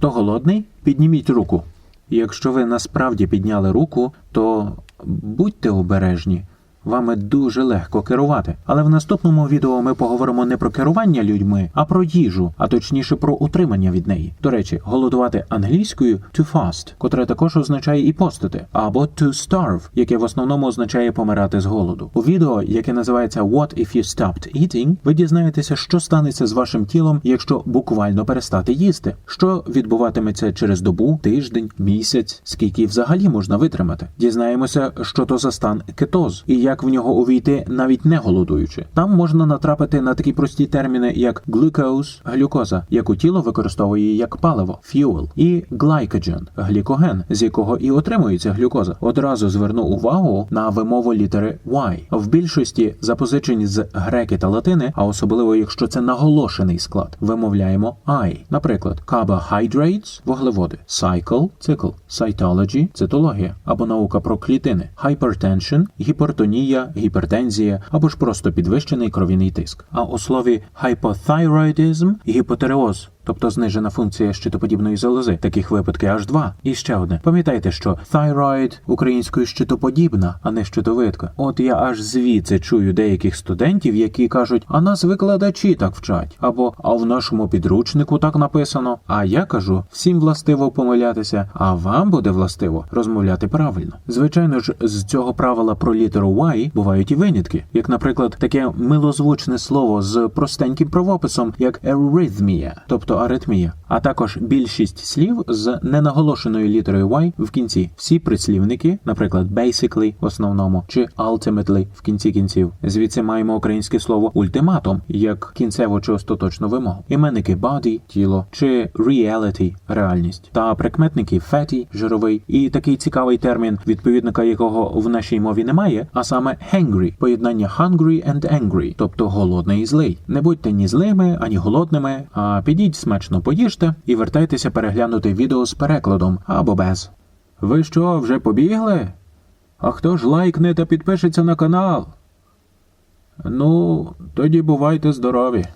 Хто голодний? Підніміть руку. Якщо ви насправді підняли руку, то будьте обережні. Вами дуже легко керувати. Але в наступному відео ми поговоримо не про керування людьми, а про їжу, а точніше про утримання від неї. До речі, голодувати англійською to fast, котре також означає і постити, або to starve, яке в основному означає помирати з голоду. У відео, яке називається What if you stopped eating, ви дізнаєтеся, що станеться з вашим тілом, якщо буквально перестати їсти, що відбуватиметься через добу, тиждень, місяць, скільки взагалі можна витримати. Дізнаємося, що то за стан кетоз і як в нього увійти навіть не голодуючи. Там можна натрапити на такі прості терміни, як glucose – глюкоза, яку тіло використовує як паливо fuel, і glycogen – глікоген, з якого і отримується глюкоза. Одразу зверну увагу на вимову літери Y. В більшості запозичень з греки та латини, а особливо якщо це наголошений склад, вимовляємо I. Наприклад, carbohydrates – вуглеводи, cycle – цикл, cytology – цитологія або наука про клітини, hypertension – гіпертонія, гіпертензія або ж просто підвищений кров'яний тиск. А у слові hypothyroidism – гіпотереоз, тобто знижена функція щитоподібної залози. Таких випадків аж два. І ще одне. Пам'ятайте, що thyroid українською щитоподібна, а не щитовидка. От я аж звідси чую деяких студентів, які кажуть, а нас викладачі так вчать, або а в нашому підручнику так написано. А я кажу, всім властиво помилятися, а вам буде властиво розмовляти правильно. Звичайно ж, з цього правила про літеру Y бувають і винятки, як, наприклад, таке милозвучне слово з простеньким правописом, як arrhythmia, тобто аритмія, а також більшість слів з ненаголошеною літерою Y в кінці. Всі прислівники, наприклад, basically в основному чи ultimately в кінці кінців. Звідси маємо українське слово ультиматум як кінцеву чи остаточну вимогу. Іменники body – тіло чи reality – реальність, та прикметники fatty – жировий, і такий цікавий термін, відповідника якого в нашій мові немає, а саме hangry – поєднання hungry and angry, тобто голодний і злий. Не будьте ні злими, ані голодними, а підіть смачно поїжте і вертайтеся переглянути відео з перекладом або без. Ви що, вже побігли? А хто ж лайкне та підпишеться на канал? Ну, тоді бувайте здорові.